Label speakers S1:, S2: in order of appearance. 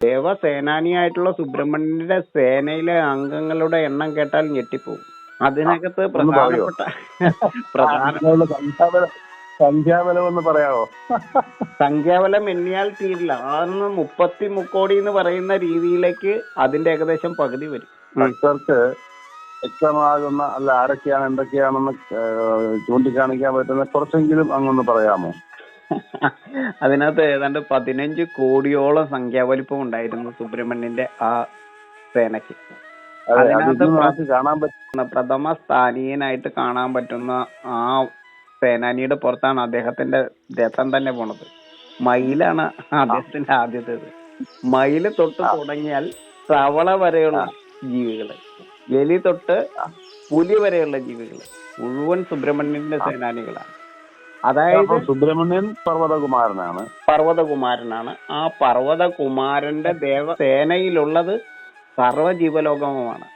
S1: ദേവസേനാനിയായിട്ടുള്ള സുബ്രഹ്മണ്യന്റെ സേനയിലെ അംഗങ്ങളുടെ എണ്ണം കേട്ടാൽ ഞെട്ടിപ്പോവും. അതിനകത്ത്? പ്രധാനപ്പെട്ട പ്രധാന
S2: സംഖ്യാബലം എന്ന് പറയാമോ
S1: സംഖ്യാബലം എണ്ണിയാൽ തീരില്ല. അന്ന് മുപ്പത്തി മുക്കോടി എന്ന് പറയുന്ന രീതിയിലേക്ക് അതിന്റെ ഏകദേശം പകുതി വരും.
S2: ഭക്തർക്ക് വ്യക്തമാകുന്ന അല്ല ആരൊക്കെയാണ് എന്തൊക്കെയാണെന്ന് ചൂണ്ടിക്കാണിക്കാൻ പറ്റുന്ന കുറച്ചെങ്കിലും അങ്ങൊന്ന് പറയാമോ?
S1: അതിനകത്ത് ഏതാണ്ട് പതിനഞ്ച് കോടിയോളം സംഖ്യാവലിപ്പം ഉണ്ടായിരുന്നു സുബ്രഹ്മണ്യന്റെ ആ സേനയ്ക്ക്. അതിനകത്ത്
S2: കാണാൻ പറ്റുന്ന
S1: പ്രഥമ സ്ഥാനീയനായിട്ട് കാണാൻ പറ്റുന്ന ആ സേനാനിയുടെ പുറത്താണ് അദ്ദേഹത്തിന്റെ രഥം തന്നെ പോണത്. മയിലാണ് അദ്ദേഹത്തിന്റെ ആദ്യത്തേത്. മയിൽ തൊട്ട് തുടങ്ങിയാൽ തവള വരെയുള്ള ജീവികൾ എലി തൊട്ട് പുലി വരെയുള്ള ജീവികൾ മുഴുവൻ സുബ്രഹ്മണ്യന്റെ സേനാനികളാണ്. അതായത്
S2: സുബ്രഹ്മണ്യൻ പർവതകുമാരനാണ്.
S1: പർവതകുമാരനാണ്. ആ പർവതകുമാരന്റെ ദേവസേനയിലുള്ളത് സേനയിലുള്ളത് സർവ ജീവലോകവുമാണ്